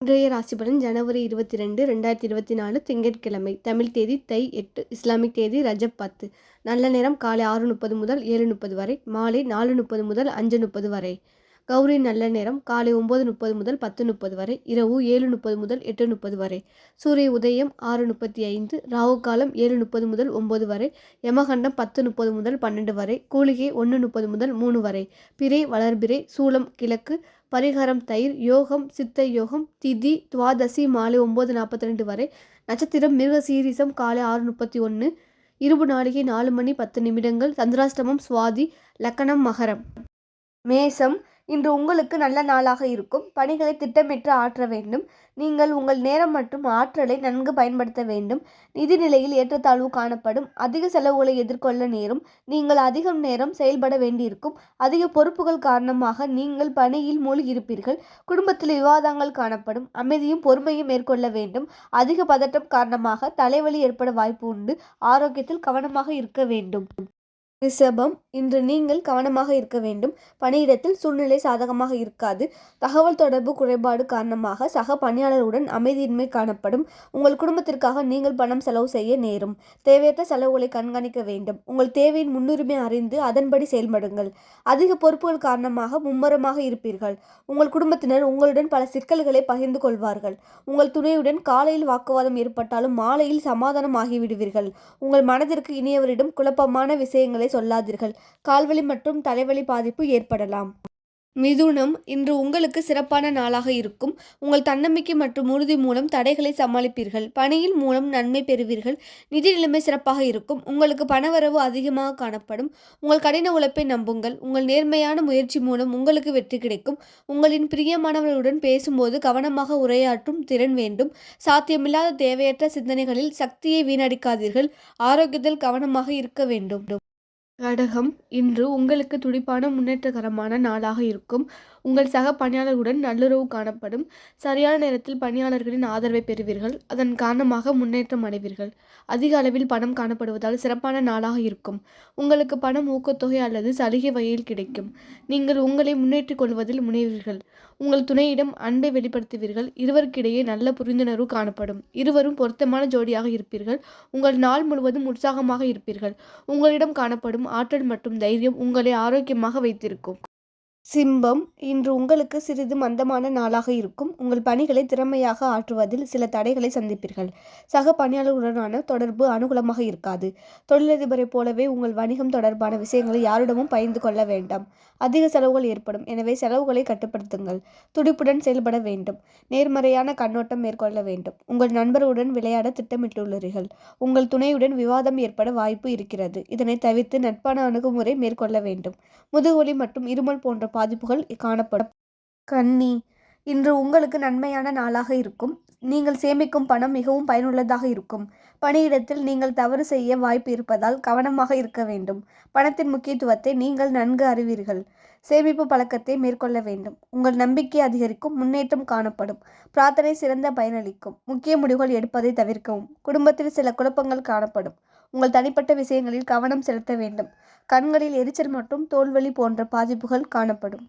இன்றைய ராசிபலன் ஜனவரி இருபத்தி ரெண்டு ரெண்டாயிரத்தி இருபத்தி நாலு திங்கட்கிழமை. தமிழ் தேதி தை எட்டு இஸ்லாமிக் தேதி ரஜப் பத்து. நல்ல நேரம் காலை ஆறு முப்பது முதல் ஏழு முப்பது வரை மாலை நாலு முப்பது முதல் அஞ்சு முப்பது வரை. கௌரி நல்ல நேரம் காலை ஒம்பது முப்பது முதல் பத்து முப்பது வரை இரவு ஏழு முப்பது முதல் எட்டு முப்பது வரை. சூரிய உதயம் ஆறு முப்பத்தி ஐந்து ராகு காலம் ஏழு முப்பது முதல் ஒம்பது வரை யமகண்டம் பத்து முப்பது முதல் பன்னெண்டு வரை கூலிகை ஒன்று முப்பது முதல் மூணு வரை. பிறை வளர்பிறை சூலம் கிழக்கு பரிகாரம் தயிர் யோகம் சித்த யோகம் திதி துவாதசி மாலை ஒம்பது நாற்பத்தி ரெண்டு வரை. நட்சத்திரம் மிருக சீரிசம் காலை ஆறு முப்பத்தி ஒன்று இருபு நாளிகை நாலு மணி பத்து நிமிடங்கள் சந்திராஷ்டமம் சுவாதி லக்கணம் மகரம். மேசம் இன்று உங்களுக்கு நல்ல நாளாக இருக்கும். பணிகளை திட்டமிட்டு ஆற்ற வேண்டும். நீங்கள் உங்கள் நேரம் மற்றும் ஆற்றலை நன்கு பயன்படுத்த வேண்டும். நிதி நிலையில் ஏற்றத்தாழ்வு காணப்படும். அதிக செலவுகளை எதிர்கொள்ள நேரும். நீங்கள் அதிகம் நேரம் செயல்பட வேண்டியிருக்கும். அதிக பொறுப்புகள் காரணமாக நீங்கள் பணியில் மூழ்கியிருப்பீர்கள். குடும்பத்தில் விவாதங்கள் காணப்படும். அமைதியும் பொறுமையும் மேற்கொள்ள வேண்டும். அதிக பதட்டம் காரணமாக தலைவலி ஏற்பட வாய்ப்பு உண்டு. ஆரோக்கியத்தில் கவனமாக இருக்க வேண்டும். ரிஷபம் இன்று நீங்கள் கவனமாக இருக்க வேண்டும். பணியிடத்தில் சூழ்நிலை சாதகமாக இருக்காது. தகவல் தொடர்பு குறைபாடு காரணமாக சக பணியாளருடன் அமைதியின்மை காணப்படும். உங்கள் குடும்பத்திற்காக நீங்கள் பணம் செலவு செய்ய நேரும். தேவையற்ற செலவுகளை கண்காணிக்க வேண்டும். உங்கள் தேவையின் முன்னுரிமை அறிந்து அதன்படி செயல்படுங்கள். அதிக பொறுப்புகள் காரணமாக மும்மரமாக இருப்பீர்கள். உங்கள் குடும்பத்தினர் உங்களுடன் பல சிக்கல்களை பகிர்ந்து கொள்வார்கள். உங்கள் துணையுடன் காலையில் வாக்குவாதம் ஏற்பட்டாலும் மாலையில் சமாதானம் ஆகிவிடுவீர்கள். உங்கள் மனதிற்கு இனியவரிடம் குழப்பமான விஷயங்களை சொல்லாதீர்கள். கால்வலி மற்றும் தலைவலி பாதிப்பு ஏற்படலாம். மிதுனம் இன்று உங்களுக்கு சிறப்பான நாளாக இருக்கும். உங்கள் தன்னம்பிக்கை மற்றும் உறுதி மூலம் தடைகளை சமாளிப்பீர்கள். பணியின் மூலம் நன்மை பெறுவீர்கள். நிதி நிலைமை சிறப்பாக இருக்கும். உங்களுக்கு பணவரவு அதிகமாக காணப்படும். உங்கள் கடின உழைப்பை நம்புங்கள். உங்கள் நேர்மையான முயற்சி மூலம் உங்களுக்கு வெற்றி கிடைக்கும். உங்களின் பிரியமானவர்களுடன் பேசும்போது கவனமாக உரையாற்றும் திறன் வேண்டும். சாத்தியமில்லாத தேவையற்ற சிந்தனைகளில் சக்தியை வீணடிக்காதீர்கள். ஆரோக்கியத்தில் கவனமாக இருக்க வேண்டும். கடகம் இன்று உங்களுக்கு துடிப்பான முன்னேற்றகரமான நாளாக இருக்கும். உங்கள் சக பணியாளர்களுடன் நல்லுறவு காணப்படும். சரியான நேரத்தில் பணியாளர்களின் ஆதரவை பெறுவீர்கள். அதன் காரணமாக முன்னேற்றம் அடைவீர்கள். அதிக அளவில் பணம் காணப்படுவதால் சிறப்பான நாளாக இருக்கும். உங்களுக்கு பணம் ஊக்கத்தொகை அல்லது சலுகை வகையில் கிடைக்கும். நீங்கள் உங்களை முன்னேற்றிக் கொள்வதில் முனைவீர்கள். உங்கள் துணையிடம் அன்பை வெளிப்படுத்துவீர்கள். இருவருக்கிடையே நல்ல புரிந்துணர்வு காணப்படும். இருவரும் பொருத்தமான ஜோடியாக இருப்பீர்கள். உங்கள் நாள் முழுவதும் உற்சாகமாக இருப்பீர்கள். உங்களிடம் காணப்படும் ஆற்றல் மற்றும் தைரியம் உங்களை ஆரோக்கியமாக வைத்திருக்கும். சிம்பம் இன்று உங்களுக்கு சிறிது மந்தமான நாளாக இருக்கும். உங்கள் பணிகளை திறமையாக ஆற்றுவதில் சில தடைகளை சந்திப்பீர்கள். சக பணியாளர்களுடனான தொடர்பு அனுகூலமாக இருக்காது. தொழிலதிபரை போலவே உங்கள் வணிகம் தொடர்பான விஷயங்களை யாரிடமும் பகிர்ந்து கொள்ள வேண்டாம். அதிக செலவுகள் ஏற்படும். எனவே செலவுகளை கட்டுப்படுத்துங்கள். துடிப்புடன் செயல்பட வேண்டும். நேர்மறையான கண்ணோட்டம் மேற்கொள்ள வேண்டும். உங்கள் நண்பருடன் விளையாட திட்டமிட்டுள்ளீர்கள். உங்கள் துணையுடன் விவாதம் ஏற்பட வாய்ப்பு இருக்கிறது. இதனை தவிர்த்து நட்பான அணுகுமுறை மேற்கொள்ள வேண்டும். முதுகொலி மற்றும் இருமல் போன்ற பாதிப்புகள் காணப்படும். கன்னி இன்று உங்களுக்கு நன்மையான நாளாக இருக்கும். நீங்கள் சேமிக்கும் பணம் மிகவும் பயனுள்ளதாக இருக்கும். பணியிடத்தில் நீங்கள் தவறு செய்ய வாய்ப்பு இருப்பதால் கவனமாக இருக்க வேண்டும். பணத்தின் முக்கியத்துவத்தை நீங்கள் நன்கு அறிவீர்கள். சேமிப்பு பழக்கத்தை மேற்கொள்ள வேண்டும். உங்கள் நம்பிக்கை அதிகரிக்கும் முன்னேற்றம் காணப்படும். பிரார்த்தனை சிறந்த பயனளிக்கும். முக்கிய முடிவுகள் எடுப்பதை தவிர்க்கவும். குடும்பத்தில் சில குழப்பங்கள் காணப்படும். உங்கள் தனிப்பட்ட விஷயங்களில் கவனம் செலுத்த வேண்டும். கண்களில் எரிச்சல் மற்றும் தோல்வலி போன்ற பாதிப்புகள் காணப்படும்.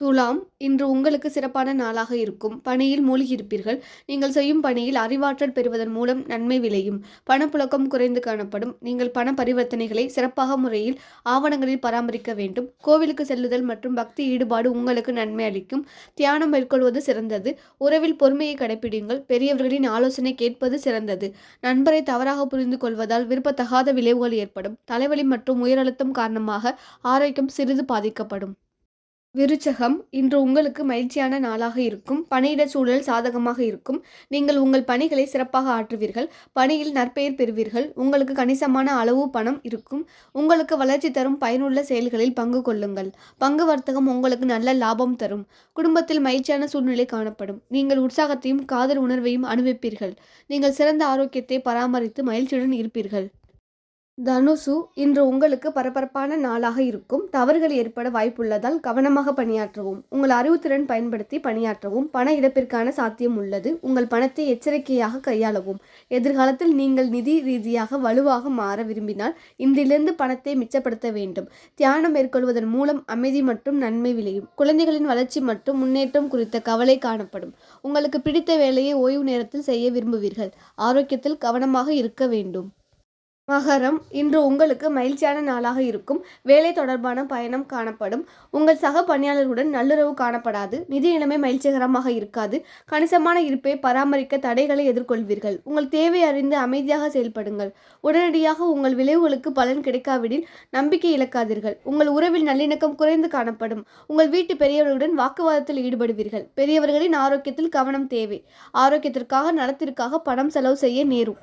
துலாம் இன்று உங்களுக்கு சிறப்பான நாளாக இருக்கும். பணியில் மூழ்கியிருப்பீர்கள். நீங்கள் செய்யும் பணியில் அறிவாற்றல் பெறுவதன் மூலம் நன்மை விளையும். பணப்புழக்கம் குறைந்து காணப்படும். நீங்கள் பண பரிவர்த்தனைகளை சிறப்பாக முறையில் ஆவணங்களில் பராமரிக்க வேண்டும். கோவிலுக்கு செல்லுதல் மற்றும் பக்தி ஈடுபாடு உங்களுக்கு நன்மை அளிக்கும். தியானம் மேற்கொள்வது சிறந்தது. உறவில் பொறுமையை கடைபிடிங்கள் பெரியவர்களின் ஆலோசனை கேட்பது சிறந்தது. நண்பரை தவறாக புரிந்து கொள்வதால் விருப்பத்தகாத விளைவுகள் ஏற்படும். தலைவலி மற்றும் உயரழுத்தம் காரணமாக ஆரோக்கியம் சிறிது பாதிக்கப்படும். விருச்சகம் இன்று உங்களுக்கு மகிழ்ச்சியான நாளாக இருக்கும். பணியிட சூழல் சாதகமாக இருக்கும். நீங்கள் உங்கள் பணிகளை சிறப்பாக ஆற்றுவீர்கள். பணியில் நற்பெயர் பெறுவீர்கள். உங்களுக்கு கணிசமான அளவு பணம் இருக்கும். உங்களுக்கு வளர்ச்சி தரும் பயனுள்ள செயல்களில் பங்கு கொள்ளுங்கள். பங்கு வர்த்தகம் உங்களுக்கு நல்ல லாபம் தரும். குடும்பத்தில் மகிழ்ச்சியான சூழ்நிலை காணப்படும். நீங்கள் உற்சாகத்தையும் காதல் உணர்வையும் அனுபவிப்பீர்கள். நீங்கள் சிறந்த ஆரோக்கியத்தை பராமரித்து மகிழ்ச்சியுடன் இருப்பீர்கள். தனுசு இன்று உங்களுக்கு பரபரப்பான நாளாக இருக்கும். தவறுகள் ஏற்பட வாய்ப்புள்ளதால் கவனமாக பணியாற்றவும் உங்கள் அறிவுத்திறன் பயன்படுத்தி பணியாற்றவும் பண இழப்பிற்கான சாத்தியம் உள்ளது. உங்கள் பணத்தை எச்சரிக்கையாக கையாளவும். எதிர்காலத்தில் நீங்கள் நிதி ரீதியாக வலுவாக மாற விரும்பினால் இன்றிலிருந்து பணத்தை மிச்சப்படுத்த வேண்டும். தியானம் மேற்கொள்வதன் மூலம் அமைதி மற்றும் நன்மை விளையும். குழந்தைகளின் வளர்ச்சி மற்றும் முன்னேற்றம் குறித்த கவலை காணப்படும். உங்களுக்கு பிடித்த வேலையை ஓய்வு நேரத்தில் செய்ய விரும்புவீர்கள். ஆரோக்கியத்தில் கவனமாக இருக்க வேண்டும். மகரம் இன்று உங்களுக்கு மகிழ்ச்சியான நாளாக இருக்கும். வேலை தொடர்பான பயணம் காணப்படும். உங்கள் சக பணியாளர்களுடன் நல்லுறவு காணப்படாது. நிதி நிலைமை மகிழ்ச்சிகரமாக இருக்காது. கணிசமான இருப்பை பராமரிக்க தடைகளை எதிர்கொள்வீர்கள். உங்கள் தேவை அறிந்து அமைதியாக செயல்படுங்கள். உடனடியாக உங்கள் விளைவுகளுக்கு பலன் கிடைக்காவிடில் நம்பிக்கை இழக்காதீர்கள். உங்கள் உறவில் நல்லிணக்கம் குறைந்து காணப்படும். உங்கள் வீட்டு பெரியவர்களுடன் வாக்குவாதத்தில் ஈடுபடுவீர்கள். பெரியவர்களின் ஆரோக்கியத்தில் கவனம் தேவை. ஆரோக்கியத்திற்காக நலத்திற்காக பணம் செலவு செய்ய நேரும்.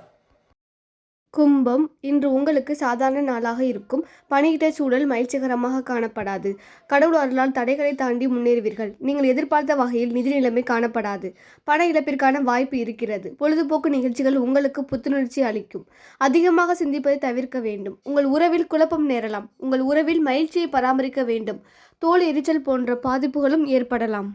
கும்பம் இன்று உங்களுக்கு சாதாரண நாளாக இருக்கும். பணியிட சூழல் மகிழ்ச்சிகரமாக காணப்படாது. கடவுள் அருளால் தடைகளை தாண்டி முன்னேறுவீர்கள். நீங்கள் எதிர்பார்த்த வகையில் நிதி நிலைமை காணப்படாது. பண இழப்பிற்கான வாய்ப்பு இருக்கிறது. பொழுதுபோக்கு நிகழ்ச்சிகள் உங்களுக்கு புத்துணர்ச்சி அளிக்கும். அதிகமாக சிந்திப்பதை தவிர்க்க வேண்டும். உங்கள் உறவில் குழப்பம் நேரலாம். உங்கள் உறவில் மகிழ்ச்சியை பராமரிக்க வேண்டும். தோல் எரிச்சல் போன்ற பாதிப்புகளும் ஏற்படலாம்.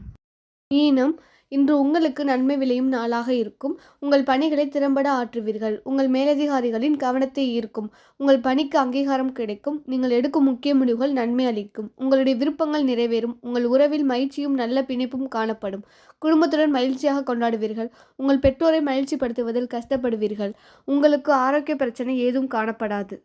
மீனம் இன்று உங்களுக்கு நன்மை விளையும் நாளாக இருக்கும். உங்கள் பணிகளை திறம்பட ஆற்றுவீர்கள். உங்கள் மேலதிகாரிகளின் கவனத்தை ஈர்க்கும். உங்கள் பணிக்கு அங்கீகாரம் கிடைக்கும். நீங்கள் எடுக்கும் முக்கிய முடிவுகள் நன்மை அளிக்கும். உங்களுடைய விருப்பங்கள் நிறைவேறும். உங்கள் உறவில் மகிழ்ச்சியும் நல்ல பிணைப்பும் காணப்படும். குடும்பத்துடன் மகிழ்ச்சியாக கொண்டாடுவீர்கள். உங்கள் பெற்றோரை மகிழ்ச்சிப்படுத்துவதில் கஷ்டப்படுவீர்கள். உங்களுக்கு ஆரோக்கிய பிரச்சனை ஏதும் காணப்படாது.